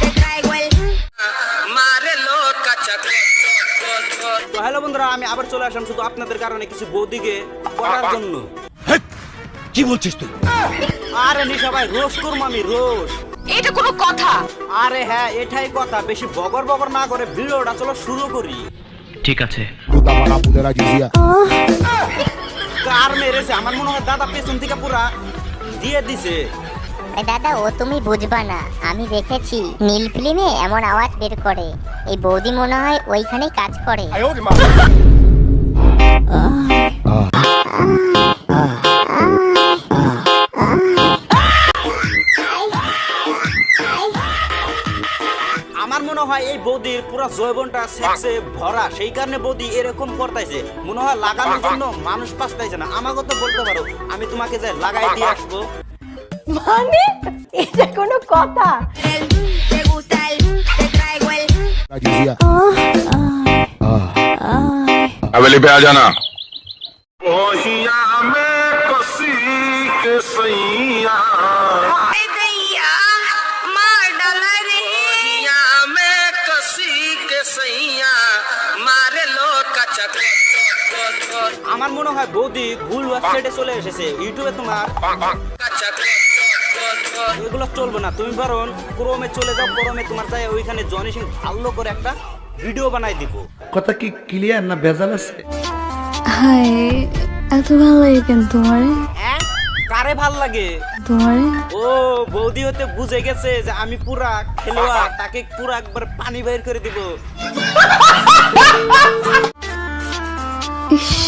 te traigo el. তো hello বন্ধুরা আমি আবার চলে আসলাম শুধু আপনাদের কারণে কিছু বৌদিকে করার জন্য। কি বলছিস তুই? আরে নিশা ভাই রোজ করব আমি রোজ। এটা কোনো কথা। আরে হ্যাঁ এটাই কথা। বেশি বগর বগর না করে ভিডিওটা চলো শুরু করি। ঠিক আছে. কার মেরেছে? আমার মনে হয় দাদা পেছন থেকে পুরা দিয়ে দিছে। দাদা ও তুমি বুঝবা না। আমি দেখেছি নীল ফিল্মে এমন আওয়াজ বের করে। এই বৌদি মনে হয় ওইখানেই কাজ করে। মনে হয় এই বৌদির পুরো জৈবনটা সেক্সে ভরা সেই কারণে বৌদি এরকম করতেছে মনে হয় লাগানোর জন্য মানুষ পাস্তাইছে না আমাকে তো বলতে পারো আমি তোমাকে যাই লাগাই দিয়ে আসবো মানে এটা কোনো কথা El, te gusta el, te traigo el. La jizia. हवेली पे आ जाना Ay, আমার মনে হয় বৌদি ভুল ওয়েবসাইটে চলে এসেছে। ইউটিউবে তোমার এগুলো চলবে না। তুমি বরং ক্রোমে চলে যাও ক্রোমে তোমার চাই ওইখানে জনি সিং ভালো করে একটা ভিডিও বানাই দিব। কথা কি ক্লিয়ার না ভেজাল আছে? হাই এত ভালো লাগে কেন তোমার? হ্যাঁ? কারে ভালো লাগে? তোমার? ও বৌদি হতে বুঝে গেছে যে আমি পুরা খেলোয়াড় তাকে পুরা একবার পানি বের করে দিব। Ich